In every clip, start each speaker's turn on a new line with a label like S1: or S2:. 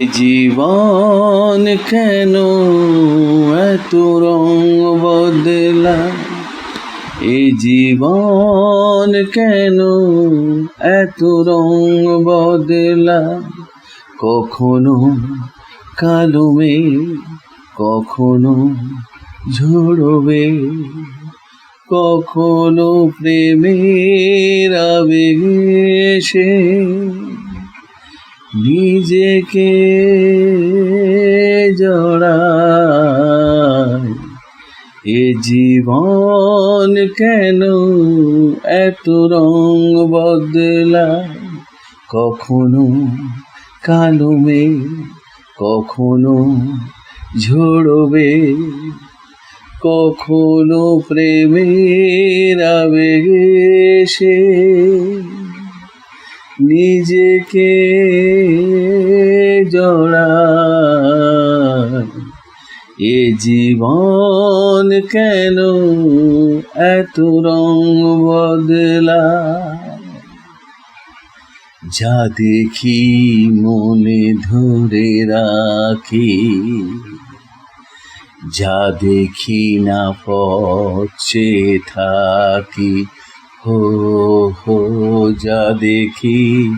S1: জীবন কেন এত রং বদলা? এই জীবন কেন এত রং বদলা? কখনো কালো কখনো ঝরবে কখনো প্রেমের আবেগে নিজেকে জড়ায়। এ জীবন কেন এত রং বদলায়? কখনো কালো মেঘ, কখনো ঝরবে কখনো প্রেমের আবেগে সে নিজেকে জড়ায়। এ জীবন কেন এত রং বদলা যা দেখি মনে ধরে রাখি, যা দেখি না পচে থাকি। হো হো, যা দেখি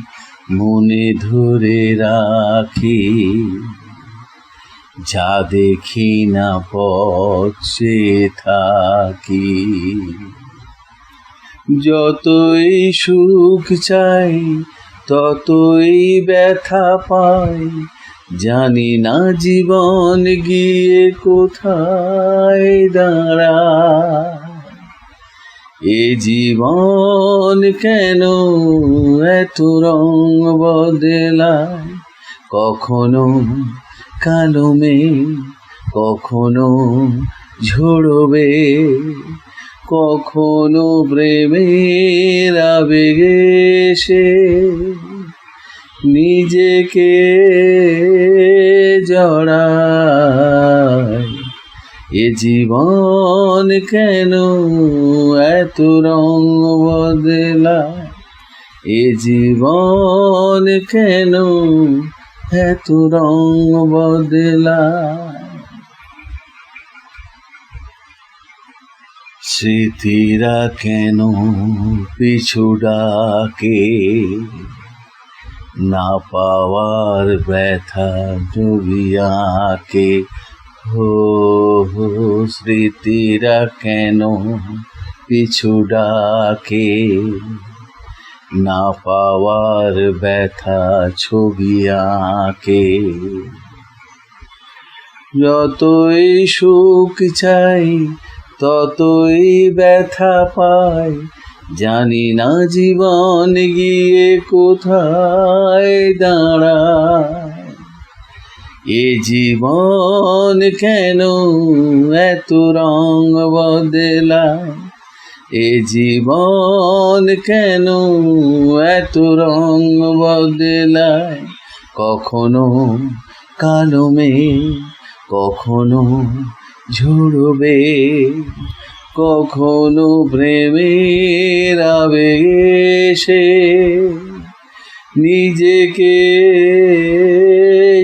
S1: মনে ধরে রাখি। যা দেখি না পচে থাকি। যতই সুখ চাই, ততই ব্যথা পাই। জানি না জীবন গিয়ে কোথায় দাঁড়ায়। এ জীবন কেন এত রং বদলায় কখনো কালো মেঘ, কখনো ঝরবে কখনো প্রেমের আবেগে সে নিজেকে জড়ায়। এ জীবন কেন এত রং বদলায় এ জীবন কেন এত রং বদলায় স্মৃতিরা কেন পিছু ডাকে? না পাওয়ার ব্যথা জড়িয়াকে হো স্মৃতিরা কেন পিছু ডাকে? না পাওয়ার ব্যথা ছবি আঁকে। যতই সুখ চাই, ততই ব্যথা পাই। জানি না জীবন গিয়ে কোথায় দাঁড়ায়। এ জীবন কেন এত রং বদলায় এ জীবন কেন এত রং বদলায় কখনো কালো মেঘ, কখনো ঝরবে কখনো প্রেমের আবেগে সে নিজেকে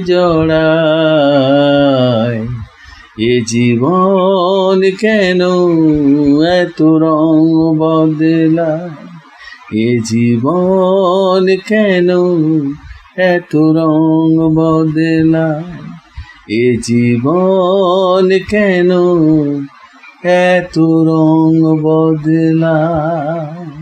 S1: জড়ায়, এ জীবন কেন এত রং বদলায়? এ জীবন কেন এত রং বদলায়? এ জীবন কেন এত রং বদলায়?